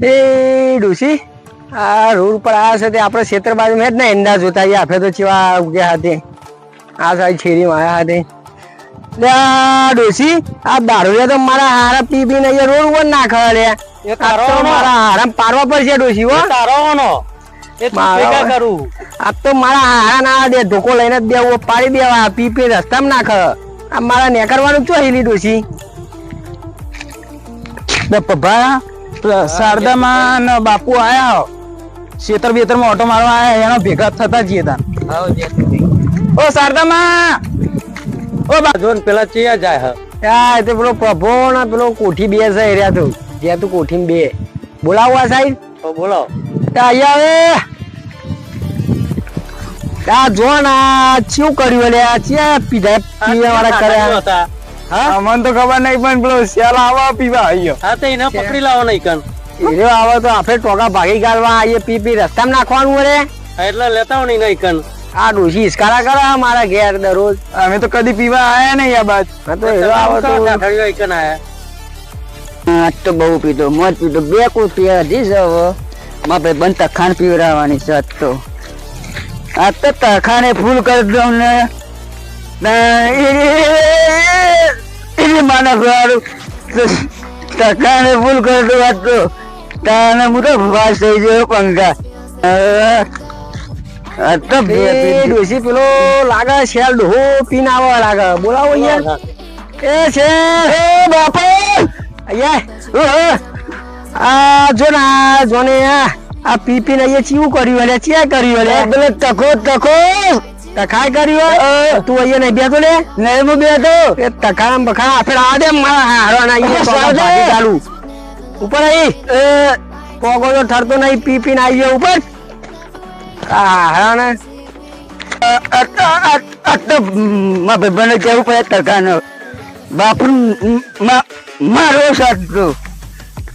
એ ડુસી આ રોડ ઉપર આ છે તે આપણે ક્ષેત્ર બાજુ મેં જ ને અંદાજ જોતા આયા આપણે તો ચેવા ઉગ્યા હતી આ સાઈડ શેરીમાં આયા હતી ડોસી આ ડોશી તો મારા હારા પી પી ને રોડ ઉપર નાખવા લે. મારા હારા પારવા પડશે ડોશી હો. તારો કરું. આ તો મારા હારા ના દે ધોકો લઈને જ દેવો પાડી દેવા પી પી રસ્તામાં નાખ. આ મારા નેકરવાનું ચો હિલી ડોસી પપ્પા શારદામાં ને બાપુ આયા શેતર બેતરમાં ઓટો મારવા આયા એનો ભેગા થતા જઈએ તાન. ઓ શારદામાં! ઓ બા પેલા ચિયા જાય હા. યા તે પેલો પ્રભો ને પેલો કોઠી બે છે એર્યા તું. જ્યાં તું કોઠી બે. બોલાવો આ સાઈડ બોલાવો. બોલો અહીંયા આવે. આ જો ને આ શું કર્યું લે આ ચિયા પીધા પીવા વાળા કર્યા. હતા. હા? અમને તો ખબર નહીં પણ પેલો શેલ આવા પીવા આવ્યો. હા તો એને પકડી લાવો નહીં કણ એ આવે તો આપણે ટોકા ભાગી કાઢવા આવીએ પી પી રસ્તામાં નાખવાનું રે એટલે લેતા નહીં નહીં કણ આ ડોશી ઇસ્કારા કરે મારા ઘેર દરરોજ. અમે તો કદી પીવા આયા નહીં આ બાદ હા તો એરો આવે તો. એકન આયા? આજ તો બહુ પીધો મોજ પીધો બે કુલ પીવા દીશ હવે. ભાઈ બનતા તખાણ પીવડાવવાની છે આજ તો. આજ તો તખાને ફૂલ કરી દઉં ને. હું પેલો લાગે શેલ ડોહો લાગે બોલાવો અહીંયા એ છે. એ બાપો અહીંયા આ જો ને આ આ પી પીને અહીંયા ચીવું કર્યું અલ્યા ચિયા કર્યું તકો તકો તખાય કર્યું તું અહીંયા નહીં બેઠો લે નહીં હું બેઠો. એ તખા બખા આપણે આ દે મારા હારવાના ચાલુ. ઉપર આવી પોગો તો ઠરતો નહીં પી પીને આવી ગયો ઉપર. મારા ભાઈબંધને કેવું પડે તરકાનો બાપુ મારો સાચો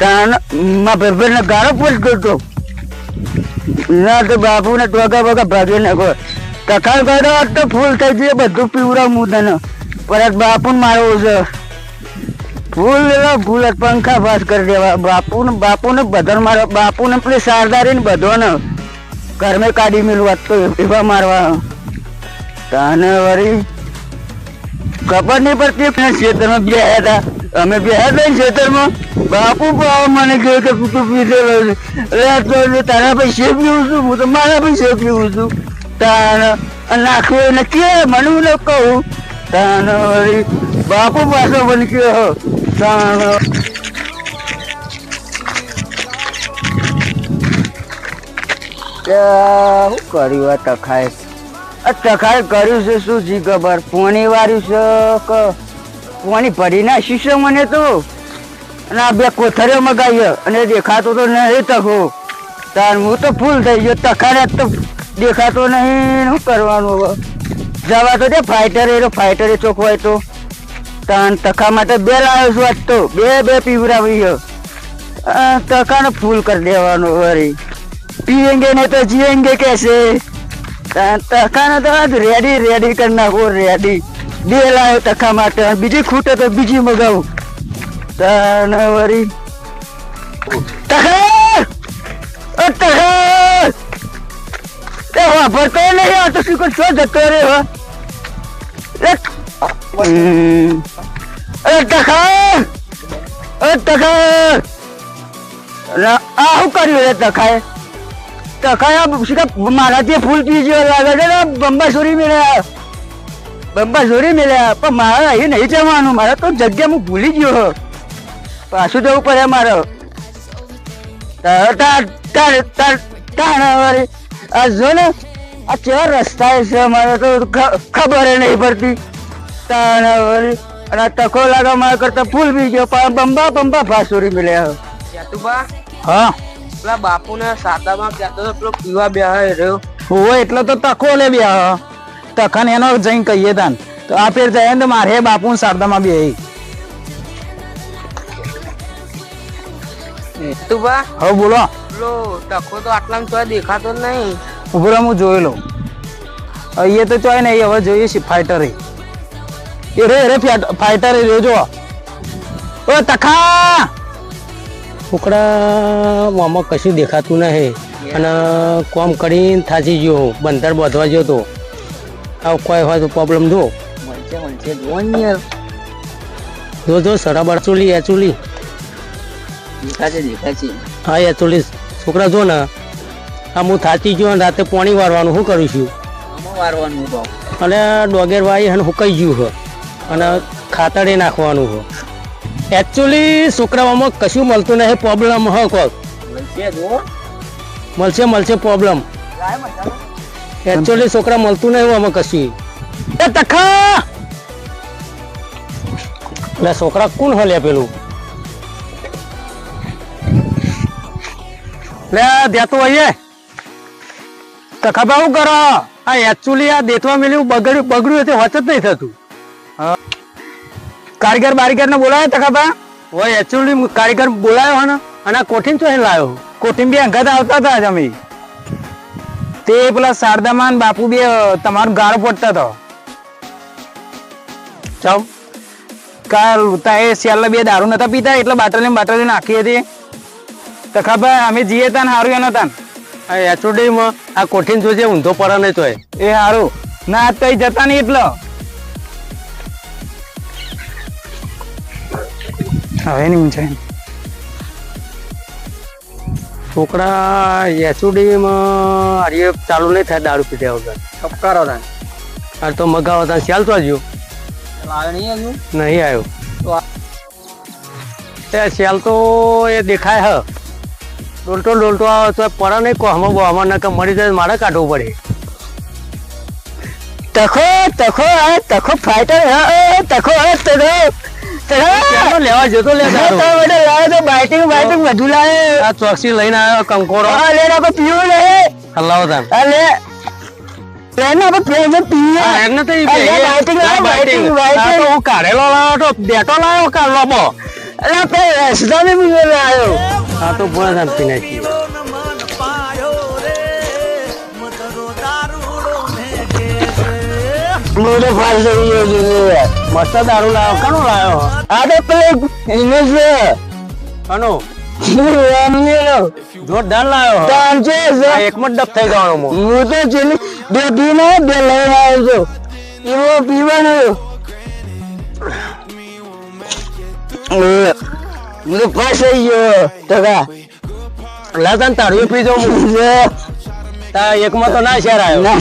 મારા ભાઈબંધને ગાળો પૂછતો હતો ના તો બાપુને ને ટોકા બોકા ભાગી નાખો. તખાણ કર્યો તો ફૂલ થઈ જઈએ બધું પીવડાવ હું પરત બાપુ મારવું છે. ફૂલ લેવા ફૂલ પંખા ફાસ કરી દેવા. બાપુ ને બાપુ ને બધા મારો બાપુ ને પેલી શારદારી ને બધો ને ઘરમે કાઢી મેળવા તો એવા મારવા. તાને વળી ખબર નહીં પડતી પણ ખેતરમાં બે હતા અમે બે હતા ખેતરમાં બાપુ પાવ મને કહ્યું કે તું પીધેલો તારા પૈસે પીવું છું, હું તો મારા પૈસે પીવું છું. અને નાખ્યું એને કે મને હું કહું? તાણ બાપુ પાછો મને કહ્યો તાણ શું કર્યું આ તખાએ આ તખાએ કર્યું છે શું જી ખબર? પોણી વાર્યું છે કે પોણી ભરી નાખ્યું છે મને તો? અને આ બે કોથળીઓ મગાવી અને દેખાતો તો નહીં તખો. તાર હું તો ફૂલ થઈ ગયો. તખાને તો દેખાતો નહીં, શું કરવાનું હવે? જવા તો દે ફાઈટર એ ફાઈટર એ ચોક હોય તો. તાન તખા માટે બે લાવ્યો છું આજ તો. બે બે પીવરાવી છે. તખાને ફૂલ કરી દેવાનો વરી પીએંગે ને તો જીએંગે કેસે તખાને તો આજ રેડી રેડી કરી નાખો રેડી બે લાવ્યો તખા માટે બીજી ખૂટે તો બીજી મગાવું. તાન વરી તખા! તખા! એ વાપરતો નહીં આ તો શું છો જતો રે હો એ તખા એ તખા આ શું કર્યું રે તખાએ તખાયા શીખા મારાથી ફૂલ પી ગયો લાગે છે ને બંબા ચોરી મળ્યા બંબા ચોરી મળ્યા પણ મારે અહીં નહીં જવાનું મારે તો જગ્યા હું ભૂલી ગયો પાછું જવું પડે મારે તાર તાર તાર તાર તાર આ જો ને આ કેવા રસ્તા છે અમારે તો ખબર નહીં પડતી. તાર અને તકો લાગે મારા કરતા ફૂલ બી ગયો પણ બંબા બંબા ભાસુરી મળ્યા યાતુબા હા. પેલા બાપુ ને સાદામાં કહેતો તો પેલો પીવા બે રહ્યો. હોય એટલે તો તકો લે બે તખન એનો જઈને કહીએ તાન. તો આ ફેર જાય તો મારે બાપુ શારદામાં બે બા હવે બોલો. પેલો ટકો તો આટલા તો દેખાતો નહીં. ઊભો રહો, હું જોઈ લઉં. અહીંયા તો ચોય નહીં હવે જોઈએ છે ફાઈટર એ. રે રે ફાઈટર એ જો. ઓ તખા! છોકરા આમાં કશું દેખાતું નહીં. અને કોમ કરીને થાચી ગયો હું બંદર બાંધવા ગયો તો. આવું કોઈ હોય તો પ્રોબ્લેમ જો. ને જો જો સરાબર ચૂલી એ ચૂલી દેખાશે દેખાશે. હા એચુલી છોકરા જો ને. આ હું થાચી ગયો અને રાતે પાણી વારવાનું શું કરું છું? વારવાનું અને ડોગેર વાઈ અને હુકાઈ ગયું છે અને ખાતરે નાખવાનું છે એકચ્યુઅલી છોકરાઓમાં કશું મળતું નહીં પ્રોબ્લેમ હ કોક. મળશે મળશે પ્રોબ્લેમ એકચ્યુઅલી છોકરા મળતું નહીં આમાં કશું. એ તખા! એટલે છોકરા કોણ હલે પેલું? લે દેતો તખા ભાવ કરો? આ એકચુઅલી આ દેતવા મેલ્યું બગડ્યું બગડ્યું તે હોત જ નહીં થતું. કારીગર બારીગર ને બોલાય તકાબા હોય એકચ્યુઅલી કારીગર બોલાયો હે અને આ કોઠીન તો લાવ્યો કોઠીમ બી અંગાત આવતા હતા જ અમે. તે પેલા શારદામાં ને બાપુ બે તમારું ગાળો પડતા હતો ચમ કાલ તા એ સેલ બે દારૂ નતા પીતા, એટલે બાટલી બાટલી નાખી હતી. તકાબા અમે જઈએ તા ને હારું એનો તાન. આ એચઓડી માં આ કોઠીન જોજે ઊંધો પડે નહીં તોય. એ હારું. ના આજ કઈ જતા નહીં એટલો. હવે નહીં ઊંચાઈ. છોકરા એચઓડી માં અરે ચાલુ નહીં થાય દારૂ પીધે વગર. ખપકારો થાય. આ તો મગાવો ત્યાં ચાલ તો નહીં આવ્યો એ સેલ તો એ દેખાય હ. ડોલટો ડોલટો આવે તો પડે નહીં કોહમાં બોહમાં નકર મરી જાય મારે કાઢવું પડે. તખો તખો આ તખો ફાઈટર હા તખો હા તખો લેવા જતો લે દારૂ લાવે તો બાઇટિંગ બાઇટિંગ બધું લાવે. આ ચોકસી લઈને આવ્યો કંકોરો. હા લે પીવું હલાવો તાન કાઢેલો લાવ્યો બેટો લાવ્યો કાઢલો બો. લાવ્યો આ તો ભોળા જાન નાખી. મસ્ત દારૂ લાવ્યો કનો લાવ્યો આ તો પેલો ઇમેજ છે. જોરદાર લાવ્યો એકમાં જ. ડબ થઈ ગયો હું તો બે પીને બે લઈને આવ્યો છું. એવો પીવાનો. હું તો ફાસ થઈ ગયો ટકા લા તાન તારું પી જાઉં હું. તા એકમાં તો ના શેર આવ્યો ના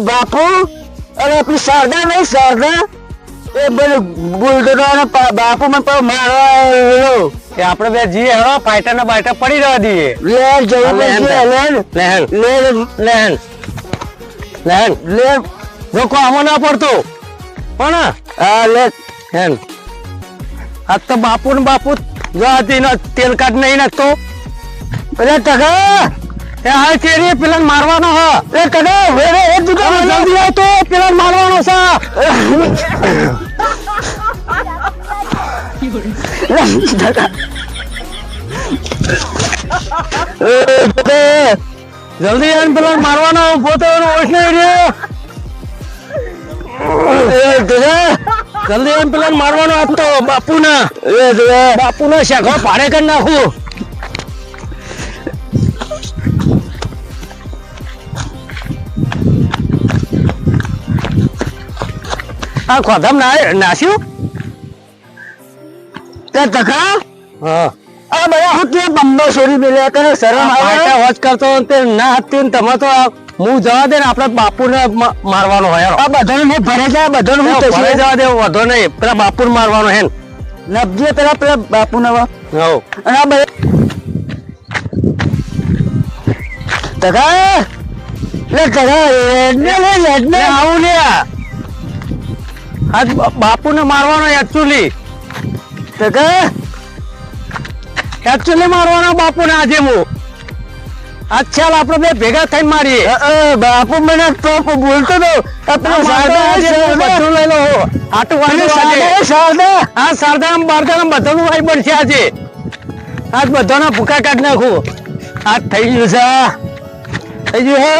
બાપુ અને આપણી શારદા નહીં શારદા એ બધું બુલડોઝર અને પા- બાપુ મને પાછો મારવા આવ્યો. કે આપણે બે જીએ હેડો ફાઈટર ને બાઈટર પડી રહેવા દઈએ લે જવું લેન પડશે, લેન. લેન લેન, લે કોઈ આમાં ના પડતો. પણ હા, લે હેન આ તો બાપુ ને બાપુ જો આ તેનો તેલ કાઢ નહીં નાખતો. અરે ટકા એ હાલ ચેરી પેલા મારવાનો હ. એ ટકા વેરે એક દુકાન જલ્દી આવતો પેલા મારવાનો છે. જલ્દી આવીને પેલા મારવાનો પોતે ઓછ જલ્દી આવીને પેલા મારવાનો આપતો બાપુ ના બાપુ ના શેખો પાડે કરી નાખું. આ ખોધામ નાસ્યું? તે તકા હા. આ બધા હું તે તને શરમ આવે? કરતો તે ના હતી ને તમે તો હું જવા દે ને આપડે બાપુને મારવાનો હોય આ બધાને મેં ભરે આ બધાને હું ભલે જવા દે વધો નહીં. પેલા બાપુને મારવાનો હે ને. નબજે પેલા પેલા બાપુ નવા અને આ બધા ટકા! લે ટકા લે લે લે લે આવું લે. બા- બાપુને મારવાનો એકચ્યુઅલી ટકા! એકચ્યુઅલી મારવાનો બાપુને આજે હું આજ ચાલ આપણે બે ભેગા થઈને મારીએ. બાપુ મને તો બોલતો તો. આ શારદા લઈ લો. આટું વાંધો હા શારદા શારદા આ બારદાર બધાનું ભાઈ બનશે આજે. આજ બધાના ભૂકા કાઢી નાખું. આજ થઈ ગયું છે થઈ ગયું હે.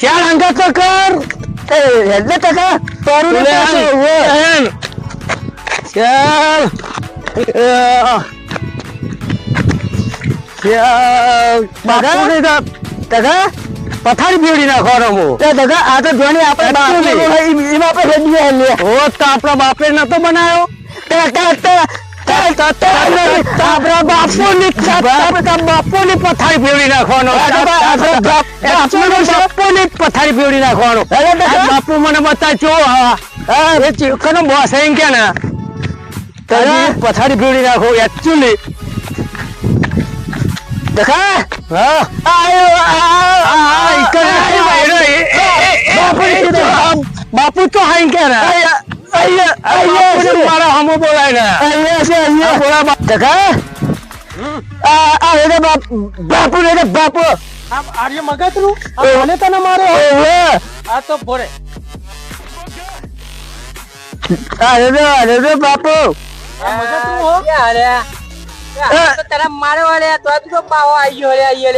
ચાલ અંગા તો કર. એટલે ટકા. તારું. ચાલ ટકા પથારી પીવડી નાખવાનો હું દાદા આ તો જોની આપણે આપણે હેડીએ હો તો આપણા બાપે નતો બનાવ્યો બાપુની પથારી ફેરવી નાખવાનો બાપુની પથારી ફેરવી નાખવાનો બાપુ મને બતા ચો હા એ ચીકનો બોસ એમ કે ને તારી પથારી ફેરવી નાખો એકચ્યુઅલી ટકા હા. આયો આ એ- બાપુની એ- કીધું. બાપુ તો. હાઈ કે આયા આયા બાપુને આયા મારા હમો બોલાય ને. આયા છે આ બોલા બા- આ આ એને બાપ બાપુ ને બાપુ. આર્ય મગજનું? આ મને તને મારો આ તો ભોરે આ રે રે રે બાપુ આ મગજનું હો તારા મારે વાળે તો તો પાવો આવી ગયો રે આઈએ